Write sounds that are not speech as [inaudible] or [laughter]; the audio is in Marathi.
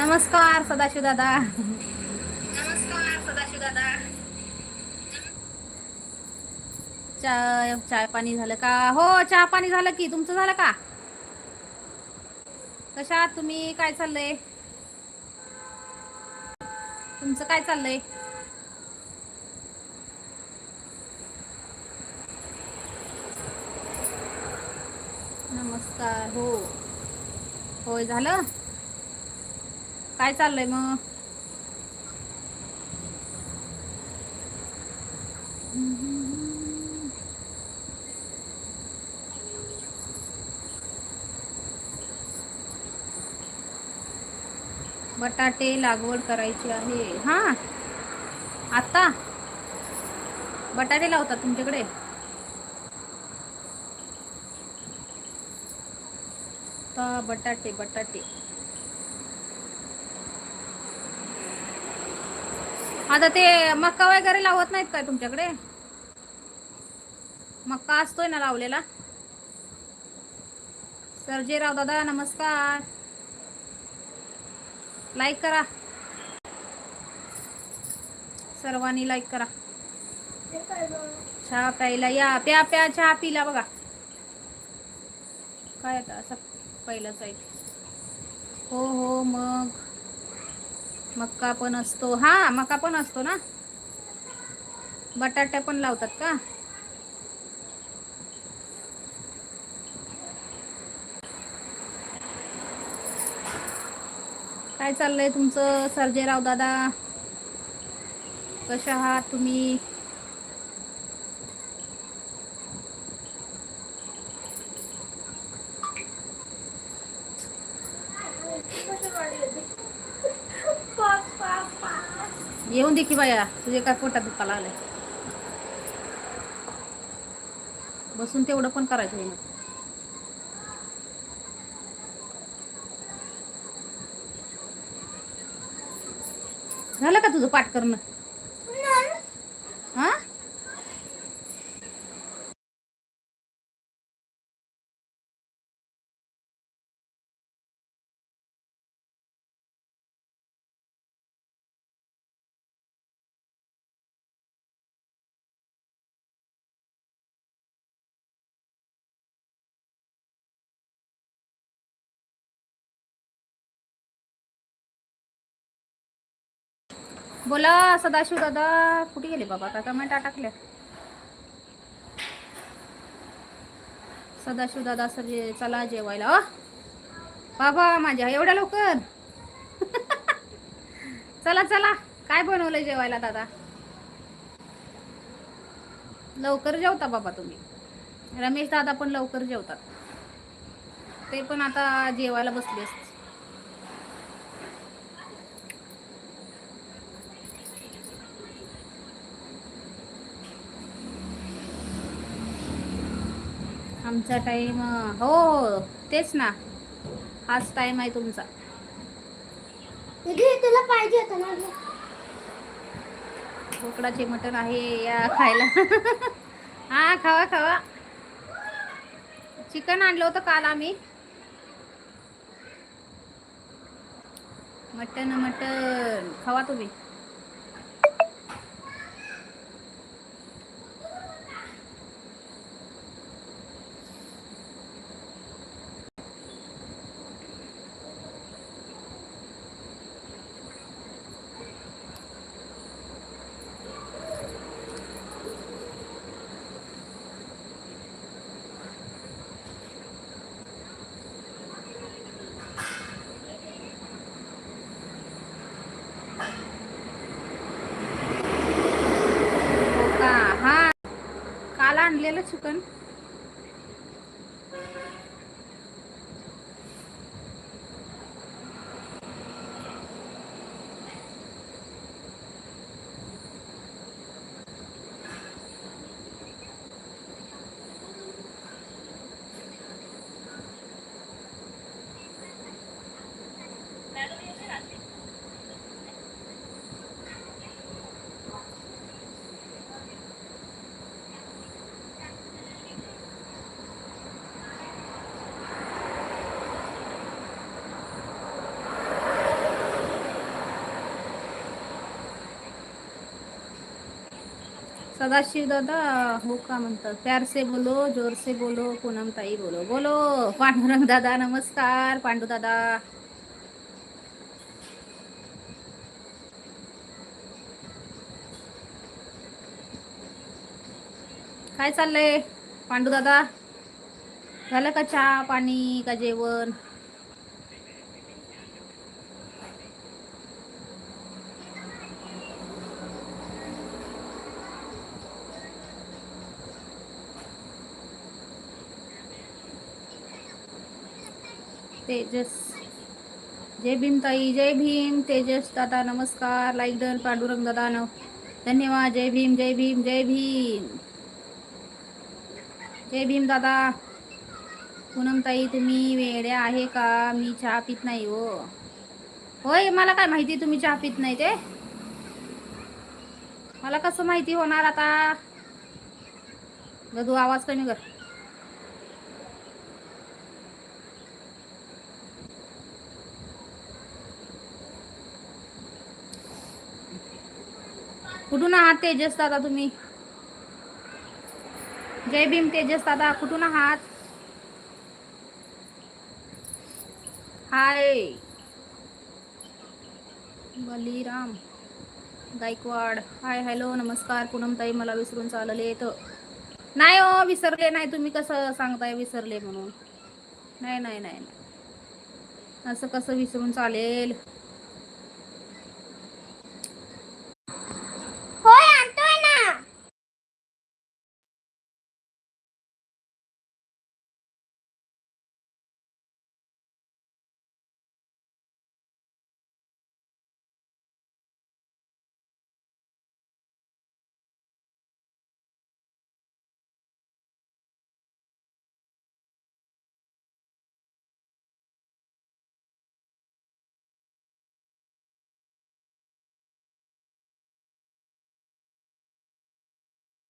नमस्कार सदाशिव दादा. नमस्कार सदाशिव दादा. चाय चाय पाणी झालं का? हो चहा पाणी झालं की. तुमचं झालं का? कशा तुम्ही? काय चाललंय? तुमचं काय चाललंय? नमस्कार हो. होय झालं? काय चाललंय मग? बटाटे लागवड करायची आहे. हा. आता? बटाटे लावतात तुमच्याकडे? बटाटे बटाटे. आता ते मक्का वगैरे लावत नाहीत काय तुमच्याकडे? मक्का असतोय ना लावलेला. सरजेराव दादा नमस्कार. लाईक करा. सर्वांनी लाईक करा. चहा प्यायला या. प्या प्या चहा पिला बघा. काय आता असं पहिलंच आहे. हो हो मग. मक्का पण असतो. हा मका पण असतो ना? बटाटे पण लावतात का? काय चाललंय तुमचं सर्जेराव दादा? कशा आहात तुम्ही? दे की बाया तुझे काय पोटात दुखायला आलंय बसून तेवढं पण करायचं मग झालं का तुझं पाठ करणं हा बोला सदाशिव दादा. कुठे गेले बाबा? का कमेंट टाकल्या सदाशिव दादा सर चला जेवायला अ बाबा माझ्या एवढ्या लवकर? [laughs] चला चला. काय बनवलं जेवायला दादा? लवकर जेवता बाबा तुम्ही. रमेश दादा पण लवकर जेवतात. ते पण आता जेवायला बसले असते आमचा टाईम हो हो तेच ना. हाच टाईम आहे तुमचा. तुला पाहिजे होतं ना बोकडाचे मटण आहे या खायला. हा खावा खावा. चिकन आणलं होतं काल आम्ही. मटन मटन खावा तुम्ही हो का हा काल आणलेलं चिकन. सदाशिव दादा हो का म्हणतात? प्यार से बोलो जोर से बोलो पूनम ताई बोलो. बोलो. पांडुरंग दादा नमस्कार. पांडू दादा. काय चाललंय? पांडू दादा झालं का चहा पाणी का जेवण? तेजस. जय भीमताई जय भीम तेजस दादा नमस्कार. लाईक डन पांडुरंग दादा न धन्यवाद. जय भीम जय भीम जय भीम. जय भीम दादा. पूनमताई तुम्ही वेड्या आहे का? मी चहा पित नाही हो. होय मला काय माहिती तुम्ही चहा पित नाही ते? मला कसं माहिती होणार आता? गदू आवाज कमी कर. कुठून आहात तेजस दादा तुम्ही? जय भीम तेजस दादा कुठून आहात? Hi. Baliram Gaikwad. Hi hello नमस्कार. पूनमताई मला विसरून चालले तर नाही हो विसरले नाही. तुम्ही कसं सांगताय विसरले म्हणून. नाही नाही नाही नाही. असं कसं विसरून चालेल?